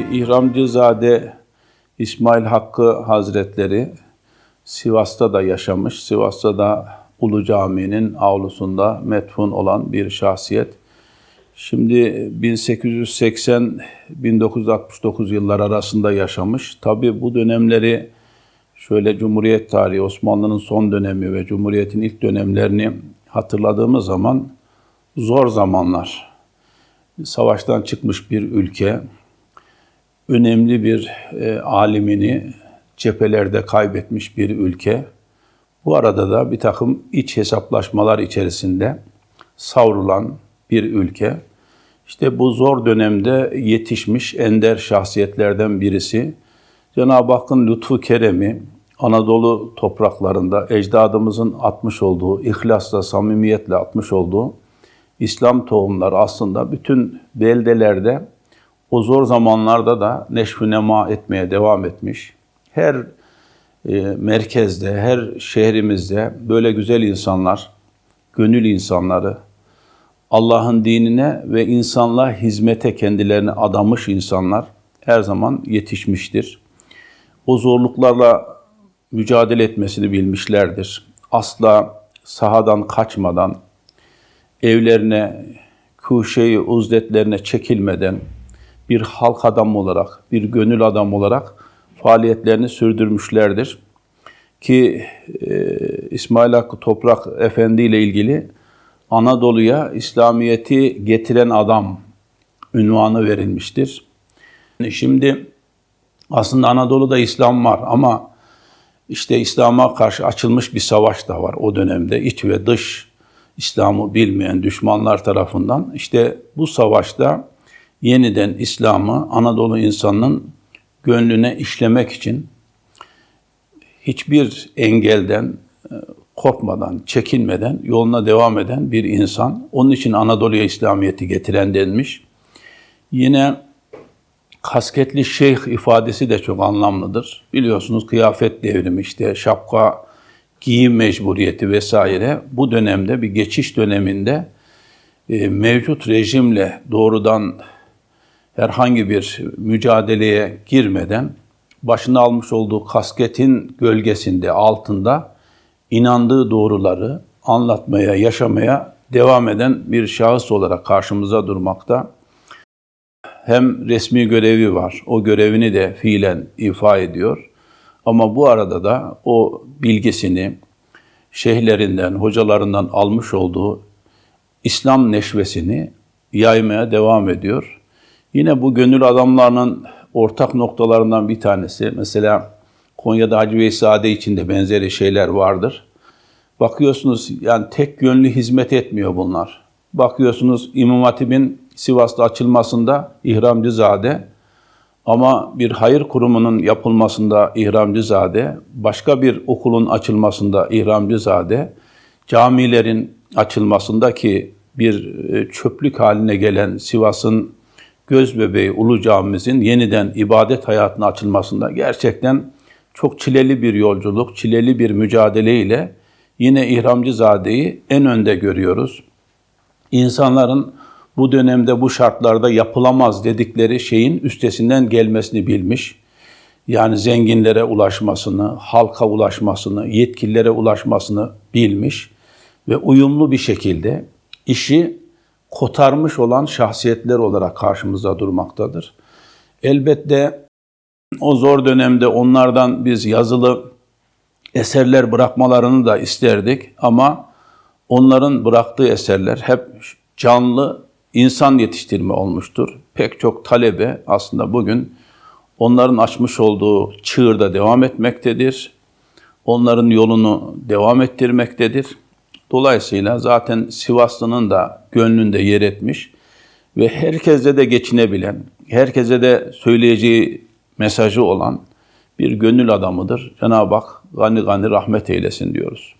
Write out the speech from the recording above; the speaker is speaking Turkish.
İhramcızade İsmail Hakkı Hazretleri Sivas'ta da yaşamış. Sivas'ta da Ulu Cami'nin avlusunda metfun olan bir şahsiyet. Şimdi 1880-1969 yıllar arasında yaşamış. Tabi bu dönemleri şöyle Cumhuriyet tarihi, Osmanlı'nın son dönemi ve Cumhuriyet'in ilk dönemlerini hatırladığımız zaman zor zamanlar. Savaştan çıkmış bir ülke, önemli bir e, alimini cephelerde kaybetmiş bir ülke. Bu arada da bir takım iç hesaplaşmalar içerisinde savrulan bir ülke. İşte bu zor dönemde yetişmiş ender şahsiyetlerden birisi. Cenab-ı Hakk'ın lütfu keremi Anadolu topraklarında ecdadımızın atmış olduğu, ihlasla, samimiyetle atmış olduğu İslam tohumları aslında bütün beldelerde o zor zamanlarda da neşvü nema etmeye devam etmiş. Her e, merkezde, her şehrimizde böyle güzel insanlar, gönül insanları, Allah'ın dinine ve insanlığa hizmete kendilerini adamış insanlar her zaman yetişmiştir. O zorluklarla mücadele etmesini bilmişlerdir. Asla sahadan kaçmadan, evlerine, kuşeyi uzletlerine çekilmeden bir halk adam olarak, bir gönül adam olarak faaliyetlerini sürdürmüşlerdir. Ki e, İsmail Hakkı Toprak Efendi ile ilgili Anadolu'ya İslamiyet'i getiren adam ünvanı verilmiştir. Şimdi aslında Anadolu'da İslam var ama işte İslam'a karşı açılmış bir savaş da var o dönemde. iç ve dış İslam'ı bilmeyen düşmanlar tarafından. işte bu savaşta yeniden İslam'ı Anadolu insanının gönlüne işlemek için hiçbir engelden e, korkmadan, çekinmeden yoluna devam eden bir insan. Onun için Anadolu'ya İslamiyet'i getiren denmiş. Yine kasketli şeyh ifadesi de çok anlamlıdır. Biliyorsunuz kıyafet devrimi işte şapka, giyim mecburiyeti vesaire bu dönemde bir geçiş döneminde e, mevcut rejimle doğrudan herhangi bir mücadeleye girmeden başına almış olduğu kasketin gölgesinde, altında inandığı doğruları anlatmaya, yaşamaya devam eden bir şahıs olarak karşımıza durmakta. Hem resmi görevi var, o görevini de fiilen ifa ediyor. Ama bu arada da o bilgisini şeyhlerinden, hocalarından almış olduğu İslam neşvesini yaymaya devam ediyor. Yine bu gönül adamlarının ortak noktalarından bir tanesi, mesela Konya'da Hacı Veysade için de benzeri şeyler vardır. Bakıyorsunuz yani tek yönlü hizmet etmiyor bunlar. Bakıyorsunuz İmam Hatip'in Sivas'ta açılmasında İhramcızade ama bir hayır kurumunun yapılmasında İhramcızade, başka bir okulun açılmasında İhramcızade, camilerin açılmasında ki bir e, çöplük haline gelen Sivas'ın göz bebeği Ulu Camimizin yeniden ibadet hayatına açılmasında gerçekten çok çileli bir yolculuk, çileli bir mücadele ile yine İhramcızade'yi en önde görüyoruz. İnsanların bu dönemde bu şartlarda yapılamaz dedikleri şeyin üstesinden gelmesini bilmiş. Yani zenginlere ulaşmasını, halka ulaşmasını, yetkililere ulaşmasını bilmiş ve uyumlu bir şekilde işi kotarmış olan şahsiyetler olarak karşımıza durmaktadır. Elbette o zor dönemde onlardan biz yazılı eserler bırakmalarını da isterdik ama onların bıraktığı eserler hep canlı insan yetiştirme olmuştur. Pek çok talebe aslında bugün onların açmış olduğu çığırda devam etmektedir. Onların yolunu devam ettirmektedir. Dolayısıyla zaten Sivaslı'nın da gönlünde yer etmiş ve herkese de geçinebilen, herkese de söyleyeceği mesajı olan bir gönül adamıdır. Cenab-ı Hak gani gani rahmet eylesin diyoruz.